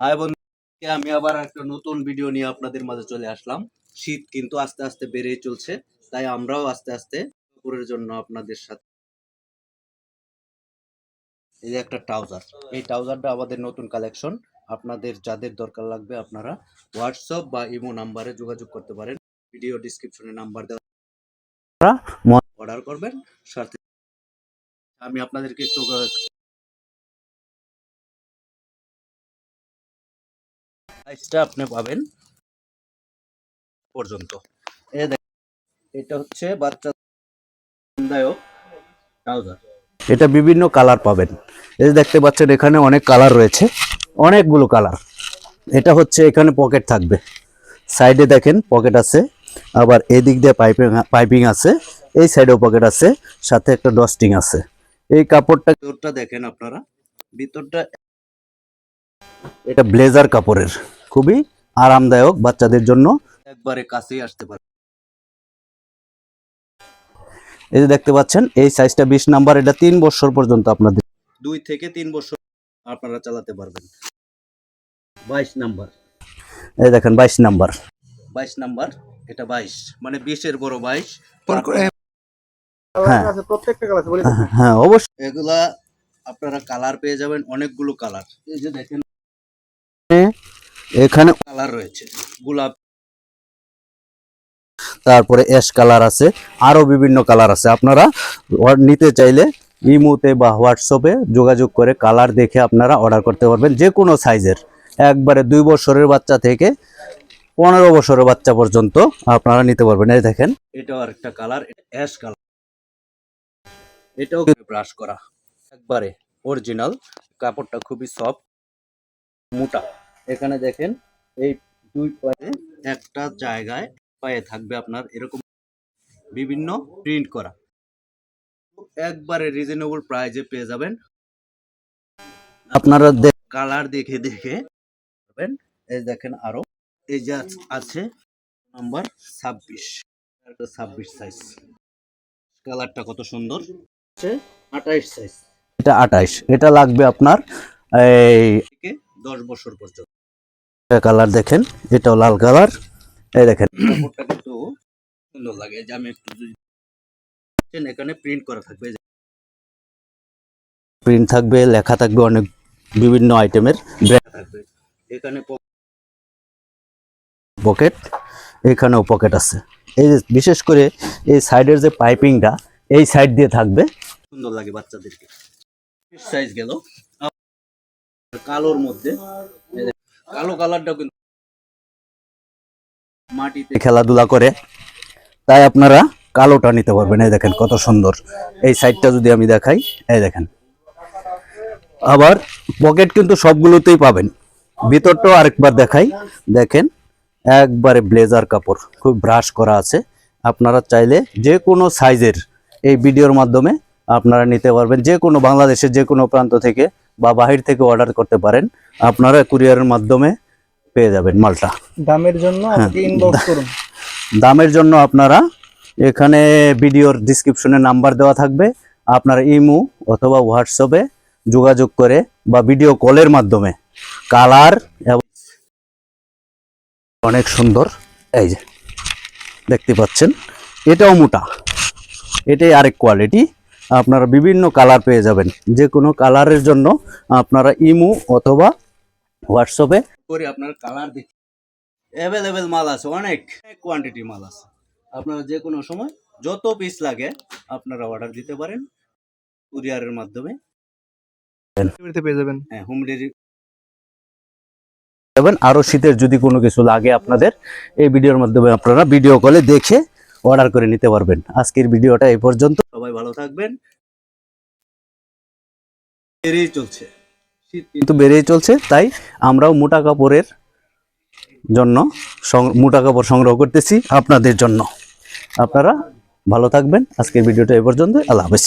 High বন্ধু আমি আবার একটা নতুন ভিডিও নিয়ে আপনাদের মাঝে চলে আসলাম। শীত কিন্তু আস্তে আস্তে বেড়েই চলছে, তাই আমরাও আস্তে আস্তে কাপড়ের জন্য আপনাদের সাথে এই যে একটা ট্রাউজার এই ট্রাউজারটা আমাদের নতুন কালেকশন আপনাদের যাদের দরকার লাগবে আপনারা হোয়াটসঅ্যাপ বা ইমো নাম্বারে যোগাযোগ করতে পারেন। ভিডিও ডিসক্রিপশনে নাম্বার দেওয়া অর্ডার করবেন, সাথে আমি আপনাদেরকে একটু প্রাইসটা আপনি পাবেন পর্যন্ত। এ এটা হচ্ছে বাচ্চা ট্রাউজার এটা বিভিন্ন কালার পাবেন। এই দেখতে পাচ্ছেন, এখানে অনেক কালার রয়েছে, অনেকগুলো কালার এটা হচ্ছে এখানে পকেট থাকবে। সাইডে দেখেন পকেট আছে, আবার এদিক দিয়ে পাইপিং পাইপিং আছে, এই সাইডেও পকেট আছে, সাথে একটা ডস্টিং আছে। এই কাপড়টা ভিতরটা দেখেন আপনারা, ভিতরটা এটা ব্লেজার কাপড়ের। খুবই আরামদায়ক বাচ্চাদের জন্য। একবারে কাছেই আসতে পারে। এই যে দেখতে পাচ্ছেন এই সাইজটা বিশ নাম্বার এটা তিন বছর পর্যন্ত আপনাদের। দুই থেকে তিন বছর আপনারা চালাতে পারবেন। বাইশ নাম্বার। এই দেখেন বাইশ নাম্বার। বাইশ নাম্বার এটা বাইশ মানে বিশের বড় বাইশ। হ্যাঁ। বলে হ্যাঁ অবশ্যই। এগুলা আপনারা কালার পেয়ে যাবেন অনেকগুলো কালার। এই যে দেখেন। এখানে কালার রয়েছে গোলাপ। তারপরে অ্যাশ কালার আছে আরও বিভিন্ন কালার আছে। আপনারা নিতে চাইলে ইমোতে বা হোয়াটসঅ্যাপে যোগাযোগ করে কালার দেখে আপনারা অর্ডার করতে পারবেন যে কোনো সাইজের একবারে দুই বছরের বাচ্চা থেকে পনেরো বছরের বাচ্চা পর্যন্ত আপনারা নিতে পারবেন। এই দেখেন। এটাও আরেকটা কালার অ্যাশ কালার। এটাও ব্রাশ করা। একবারে অরিজিনাল কাপড়টা খুবই সফট মোটা। এখানে দেখেন এই দুই পায়ে একটা জায়গায় পায়ে থাকবে আপনার এরকম বিভিন্ন প্রিন্ট করা। একবারে রিজনেবল প্রাইজে পেয়ে যাবেন। আপনারা কালার দেখে দেখে পাবেন। এই দেখেন আরও। এই যে আছে নাম্বার ছাব্বিশ। ছাব্বিশ সাইজ কালারটা কত সুন্দর। আঠাইশ সাইজ এটা আঠাইশ। এটা লাগবে আপনার এই দশ বছর পর্যন্ত। কালার দেখেন এটাও লাল কালার। এই দেখেন। কিন্তু সুন্দর লাগে যে আমি একটু এখানে প্রিন্ট করা থাকবে প্রিন্ট থাকবে লেখা থাকবে অনেক বিভিন্ন আইটেমের থাকবে। এখানে পকেট এখানেও পকেট আছে। এই যে বিশেষ করে এই সাইডের যে পাইপিংটা এই সাইড দিয়ে থাকবে। সুন্দর লাগে বাচ্চাদেরকে। সাইজ গেল। কালোর মধ্যে কালো কিন্তু মাটিতে খেলাধুলা করে, তাই আপনারা কালোটা নিতে পারবেন। এই দেখেন কত সুন্দর। এই সাইডটা যদি আমি দেখাই, এই দেখেন। আবার পকেট কিন্তু সবগুলোতেই পাবেন। ভিতরটাও আরেকবার দেখাই। দেখেন, একবারে ব্লেজার কাপড়, খুব ব্রাশ করা আছে। আপনারা চাইলে যে কোনো সাইজের এই ভিডিওর মাধ্যমে আপনারা নিতে পারবেন। যে কোনো বাংলাদেশের যে কোনো প্রান্ত থেকে বা বাহির থেকে অর্ডার করতে পারেন আপনারা কুরিয়ারের মাধ্যমে পেয়ে যাবেন মালটা। দামের জন্য হ্যাঁ। দামের জন্য আপনারা এখানে ভিডিওর ডিসক্রিপশনে নাম্বার দেওয়া থাকবে। আপনারা ইমো অথবা হোয়াটসঅ্যাপে যোগাযোগ করে বা ভিডিও কলের মাধ্যমে। কালার এবং অনেক সুন্দর। এই যে দেখতে পাচ্ছেন এটাও মোটা। এটাই আরেক কোয়ালিটি আপনারা বিভিন্ন কালার পেয়ে যাবেন। যে কোনো কালারের জন্য আপনারা ইমু অথবা হোয়াটসঅ্যাপে করে আপনার কালার দেখে অ্যাভেলেবেল মাল আছে অনেক কোয়ান্টিটি মাল আছে। আপনারা যে কোনো সময় যত পিস লাগে আপনারা অর্ডার দিতে পারেন কুরিয়ারের মাধ্যমে। পেয়ে যাবেন। হ্যাঁ হোম ডেলিভারি আরও শীতের যদি কোনো কিছু লাগে আপনাদের এই ভিডিওর মাধ্যমে আপনারা ভিডিও কলে দেখে অর্ডার করে নিতে পারবেন। আজকের ভিডিওটা এই পর্যন্ত। সবাই ভালো থাকবেন। বেড়েই চলছে। শীত কিন্তু বেড়েই চলছে তাই আমরাও মোটা কাপড়ের জন্য মোটা কাপড় সংগ্রহ করতেছি আপনাদের জন্য। আপনারা ভালো থাকবেন। আজকের ভিডিওটা এ পর্যন্ত। আল্লাহ হাফেজ।